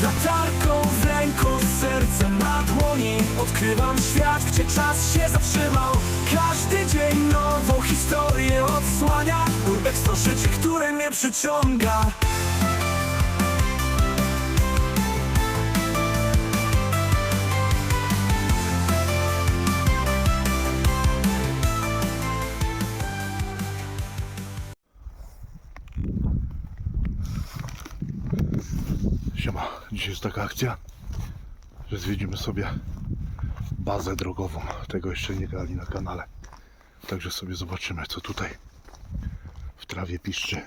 Z latarką w ręku, z sercem na dłoni Odkrywam świat, gdzie czas się zatrzymał. Każdy dzień nową historię odsłania Urbex to życie, które mnie przyciąga Siema, dzisiaj jest taka akcja, że zwiedzimy sobie bazę drogową. Tego jeszcze nie grali na kanale. Także sobie zobaczymy, co tutaj w trawie piszczy.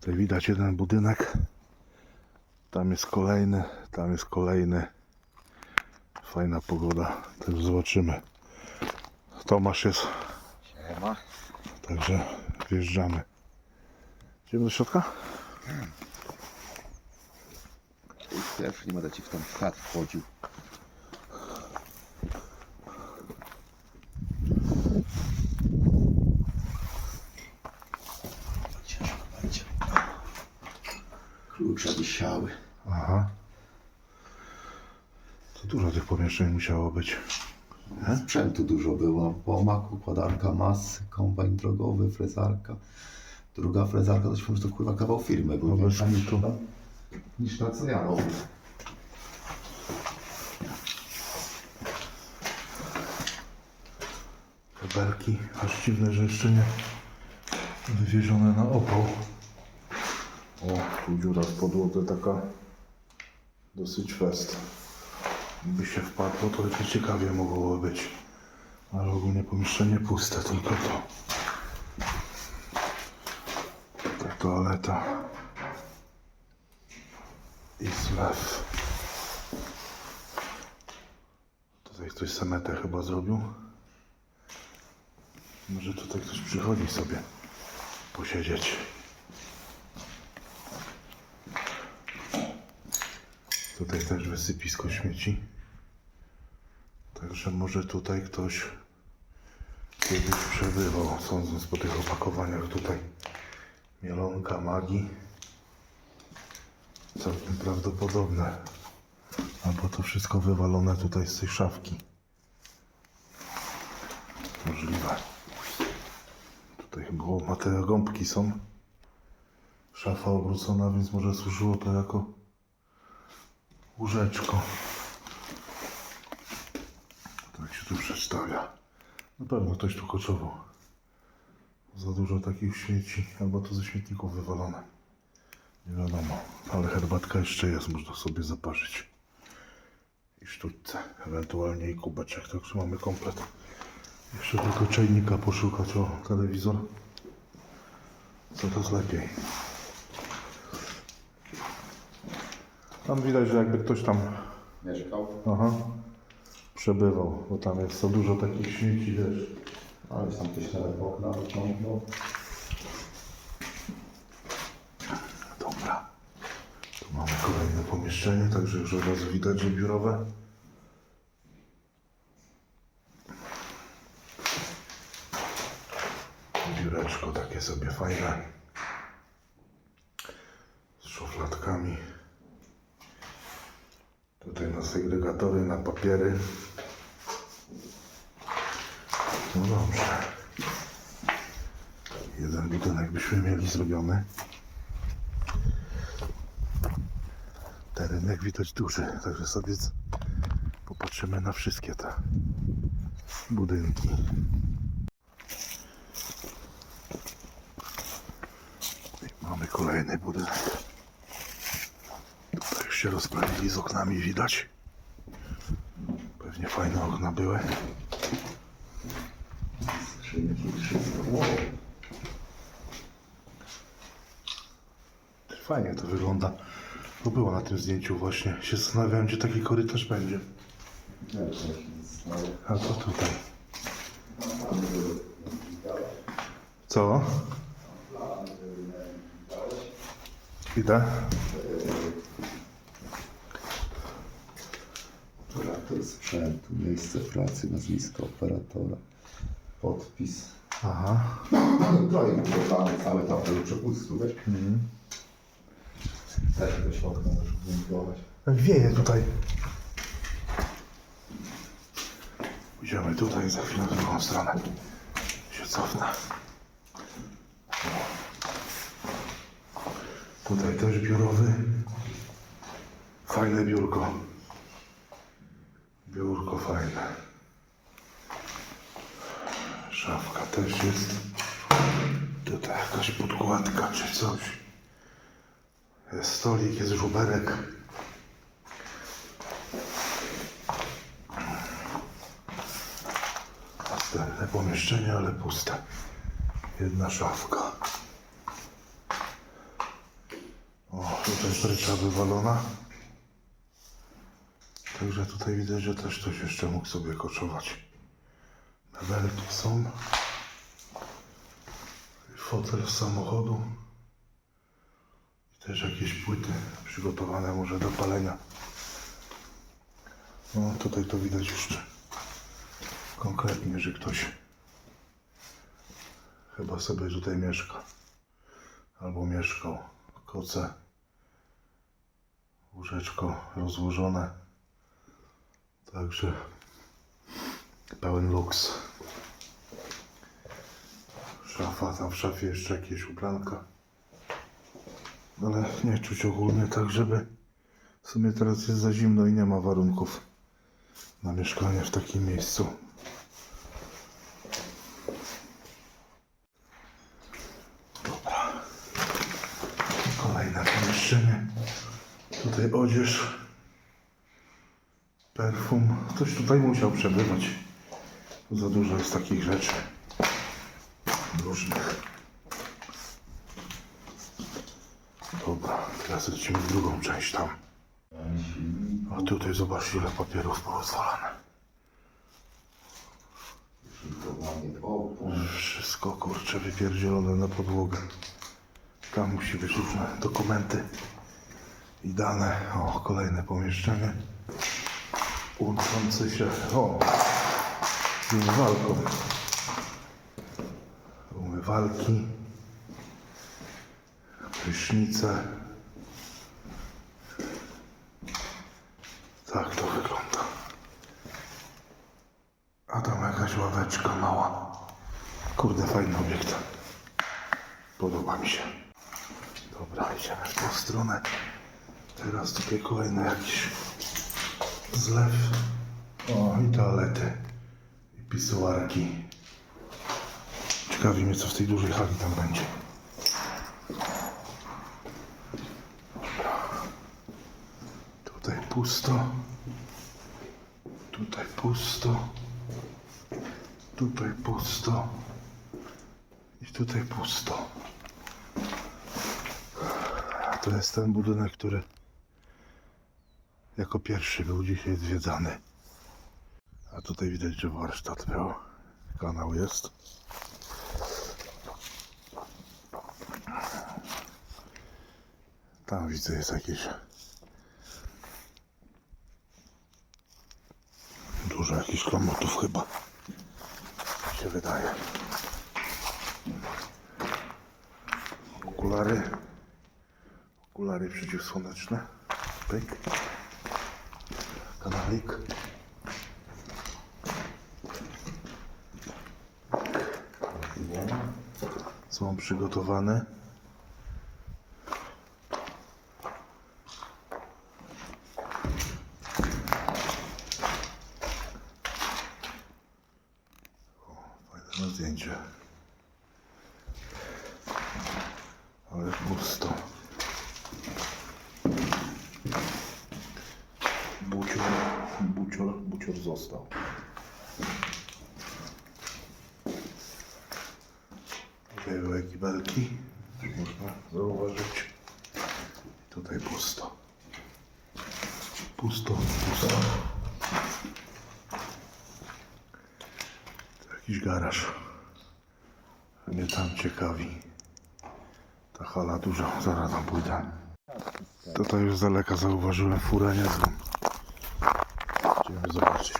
Tutaj widać jeden budynek. Tam jest kolejny, tam jest kolejny. Fajna pogoda, także zobaczymy. Tomasz jest, Siema. także wjeżdżamy. Idziemy do środka? Pierwszy nie będę ci w ten chat wchodził. Ciężko będzie. Klucze wisiały. Aha. To dużo tych pomieszczeń musiało być. Sprzętu dużo było. Pomak, układanka masy, kombajn drogowy, frezarka. Druga frezarka, to się to kurwa kawał firmy był. No niż, na co ja robię. Te belki, aż dziwne, że jeszcze nie wywiezione na opał. O, tu dziura w podłodze taka dosyć fest. By się wpadło, to jakieś ciekawie mogłoby być. Ale ogólnie pomieszczenie puste, tylko to. Ta toaleta. I zlew. Tutaj ktoś sametę chyba zrobił. Może tutaj ktoś przychodzi sobie posiedzieć. Tutaj też wysypisko śmieci. Także może tutaj ktoś kiedyś przebywał, sądząc po tych opakowaniach tutaj. Mielonka magii. Całkiem prawdopodobne. Albo to wszystko wywalone tutaj z tej szafki. Możliwe. Tutaj chyba materiał gąbki są. Szafa obrócona, więc może służyło to jako łóżeczko. Tak się tu przedstawia. Na pewno ktoś tu koczował. Za dużo takich śmieci, albo to ze śmietników wywalone. Nie wiadomo, ale herbatka jeszcze jest, można sobie zaparzyć. I sztućce, ewentualnie i kubeczek, także mamy komplet. Jeszcze tylko czajnika poszukać o telewizor. Co to jest lepiej. Tam widać, że jakby ktoś tam Mieszkał. aha, przebywał, bo tam jest za dużo takich śmieci, wiesz. Ale tam ktoś nawet okna wyciągnął. Dobra. Tu mamy kolejne pomieszczenie, także już od razu widać, że biurowe. Biureczko takie sobie fajne. Z szufladkami. Tutaj na segregatory, na papiery. No dobrze. Jeden budynek byśmy mieli zrobiony. Jak widać duży, także sobie popatrzymy na wszystkie te budynki. I mamy kolejny budynek. Tutaj już się rozprawili z oknami widać. Pewnie fajne okna były. Fajnie to wygląda. To było na tym zdjęciu właśnie. Się zastanawiałem, gdzie taki korytarz będzie. A to tutaj. Co? Idę. Operator sprzętu, miejsce pracy, nazwisko operatora, podpis. Aha. Projekt wykonany, cały tam był przepustów, wiesz? Też do środka możesz. Jak wieje tutaj. Pójdziemy tutaj za chwilę w drugą stronę. Się cofnę. Tutaj też biurowy. Fajne biurko. Biurko fajne. Szafka też jest. Tutaj jakaś podkładka czy coś. Jest stolik, jest żuberek. Następne pomieszczenie, ale puste. Jedna szafka. O, tutaj prycza wywalona. Także tutaj widać, że też ktoś jeszcze mógł sobie koczować. Mebelki są. Fotel z samochodu. Też jakieś płyty przygotowane może do palenia. No tutaj to widać jeszcze konkretnie, że ktoś chyba sobie tutaj mieszka. Albo mieszkał. Koce. Łóżeczko rozłożone. Także pełen luks. Szafa, tam w szafie jeszcze jakieś ubranka. Ale nie czuć ogólnie tak, żeby w sumie teraz jest za zimno i nie ma warunków na mieszkanie w takim miejscu. Dobra. Kolejne pomieszczenie. Tutaj odzież. Perfum. Ktoś tutaj musiał przebywać. Za dużo jest takich rzeczy. Różnych. Dobra, teraz lecimy drugą część tam. A tutaj zobacz ile papierów porozwalane. Wszystko kurcze wypierdzielone na podłogę. Tam musi być różne dokumenty i dane. O, kolejne pomieszczenie. Łączące się. O, z umywalką. Umywalki. Prysznice. Tak to wygląda. A tam jakaś ławeczka mała. Kurde, fajny obiekt. Podoba mi się. Dobra, idziemy w tą stronę. Teraz tutaj kolejny jakiś zlew. O, i toalety. I pisuarki. Ciekawi mnie, co w tej dużej hali tam będzie. Dobra. Tutaj pusto. Tutaj pusto. Tutaj pusto. I tutaj pusto. To jest ten budynek, który jako pierwszy był dzisiaj zwiedzany. A tutaj widać, że warsztat był. Kanał jest. Tam widzę jest jakieś dużo jakichś klamotów chyba się wydaje. Okulary. Okulary przeciwsłoneczne. Pyk. Kanalik. Są przygotowane. Fajne na zdjęcie. Ale pusto. Bucior, bucior, bucior został. Były kibelki, jak można zauważyć. Tutaj pusto. Pusto, pusto. To jakiś garaż. Mnie tam ciekawi. Ta hala duża, zaraz tam pójdę. Tutaj już z daleka zauważyłem furę niezłą. Idziemy zobaczyć.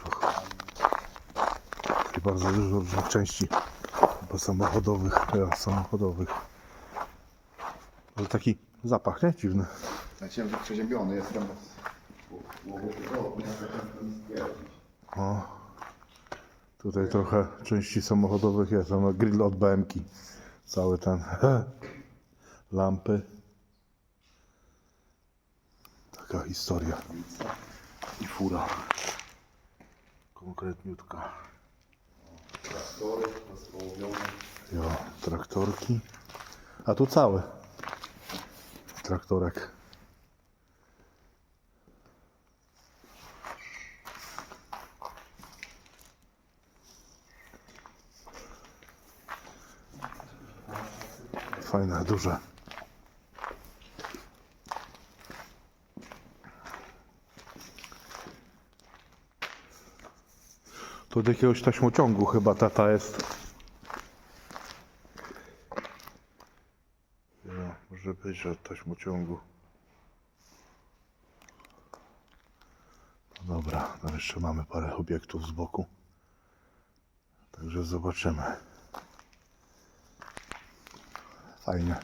I bardzo dużo różnych części chyba samochodowych, ja, samochodowych. Ale taki zapach, nie? Dziwny. Znaczy, że przeziębiony jest tam. Mogło podobnie, ale to nie stwierdzić. O, tutaj trochę części samochodowych jest. Mamy grill od BMK. Cały ten. Lampy. Taka historia. I fura. Konkretniutka. Traktory rozpołowione. Jo, traktorki. A tu cały. Traktorek. Fajne, duże. To od jakiegoś taśmociągu chyba tata jest. No, może być od taśmociągu. No dobra, tam jeszcze mamy parę obiektów z boku. Także zobaczymy. Fajnie.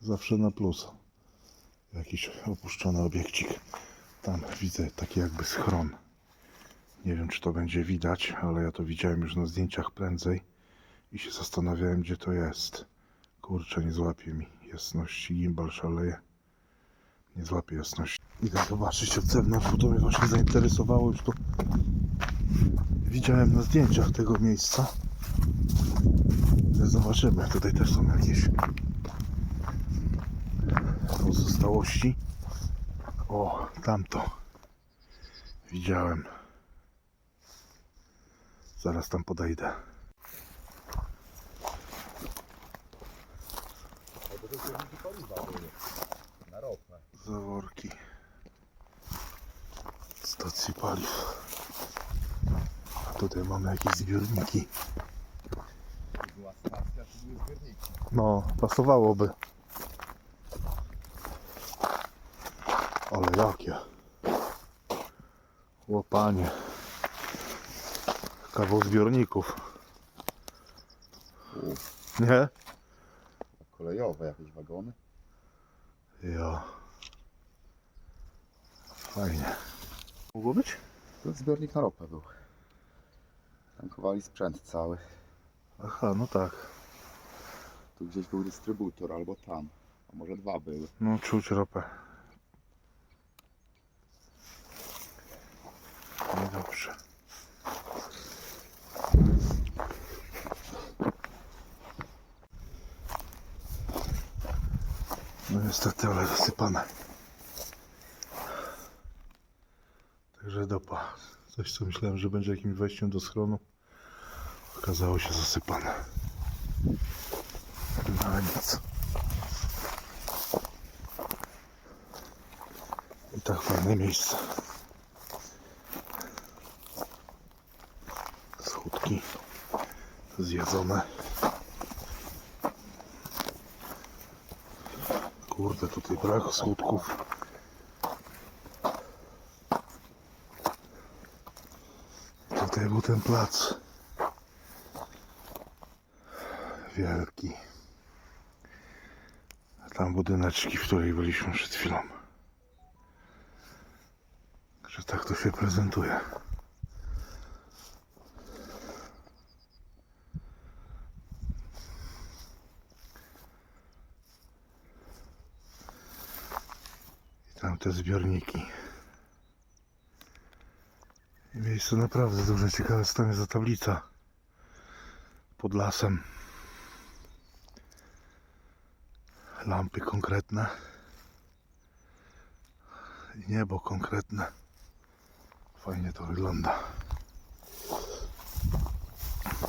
Zawsze na plus. Jakiś opuszczony obiekcik. Tam widzę taki jakby schron. Nie wiem, czy to będzie widać, ale ja to widziałem już na zdjęciach prędzej i się zastanawiałem, gdzie to jest. Kurczę, nie złapie mi jasności, gimbal szaleje. Nie złapie jasności. Idę zobaczyć od zewnątrz, bo to mnie właśnie zainteresowało. Już to widziałem na zdjęciach tego miejsca. Zobaczymy, tutaj też są jakieś pozostałości. O, tamto. Widziałem. Zaraz tam podejdę. Zaworki. Stacji paliw. A tutaj mamy jakieś zbiorniki. No, pasowałoby. Ale jakie? Łopanie. Kawał zbiorników. Nie? Kolejowe jakieś wagony. Ja. Fajnie. Mogło być? To zbiornik na ropę był. Tankowali sprzęt cały. Aha, no tak. Tu gdzieś był dystrybutor albo tam. A może dwa były. No, czuć ropę. Niedobrze. No niestety, ale zasypane. Także dopa. Coś co myślałem, że będzie jakimś wejściem do schronu. Okazało się zasypane. No ale nic. I tak fajne miejsce. Schódki zjedzone. Kurde, tutaj brak schódków. Tutaj był ten plac. Wielki. A tam budyneczki, w której byliśmy przed chwilą. Że tak to się prezentuje. Te zbiorniki. Miejsce naprawdę duże. Ciekawe co tam jest za tablica. Pod lasem. Lampy konkretne. Niebo konkretne. Fajnie to wygląda.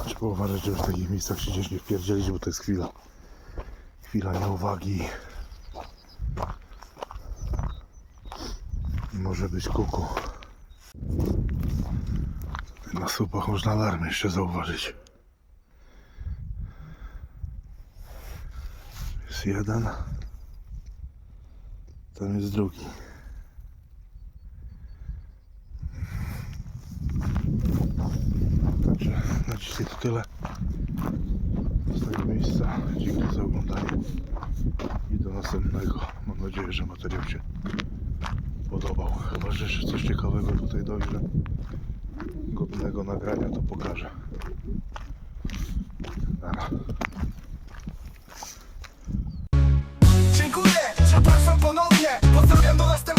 Trzeba uważać, żeby w takich miejscach się gdzieś nie wpierdzielić, bo to jest chwila. Chwila nieuwagi. Może być kuku. Na słupach można alarmy jeszcze zauważyć. Jest jeden. Tam jest drugi. Także na dzisiaj to tyle z tego miejsca. Dzięki za oglądanie. i do następnego. Mam nadzieję, że materiał się podobał. Chyba, że jeszcze coś ciekawego tutaj dojrzę, godnego nagrania to pokażę. Nara. Dziękuję, przepraszam tak ponownie, pozdrawiam do następnego.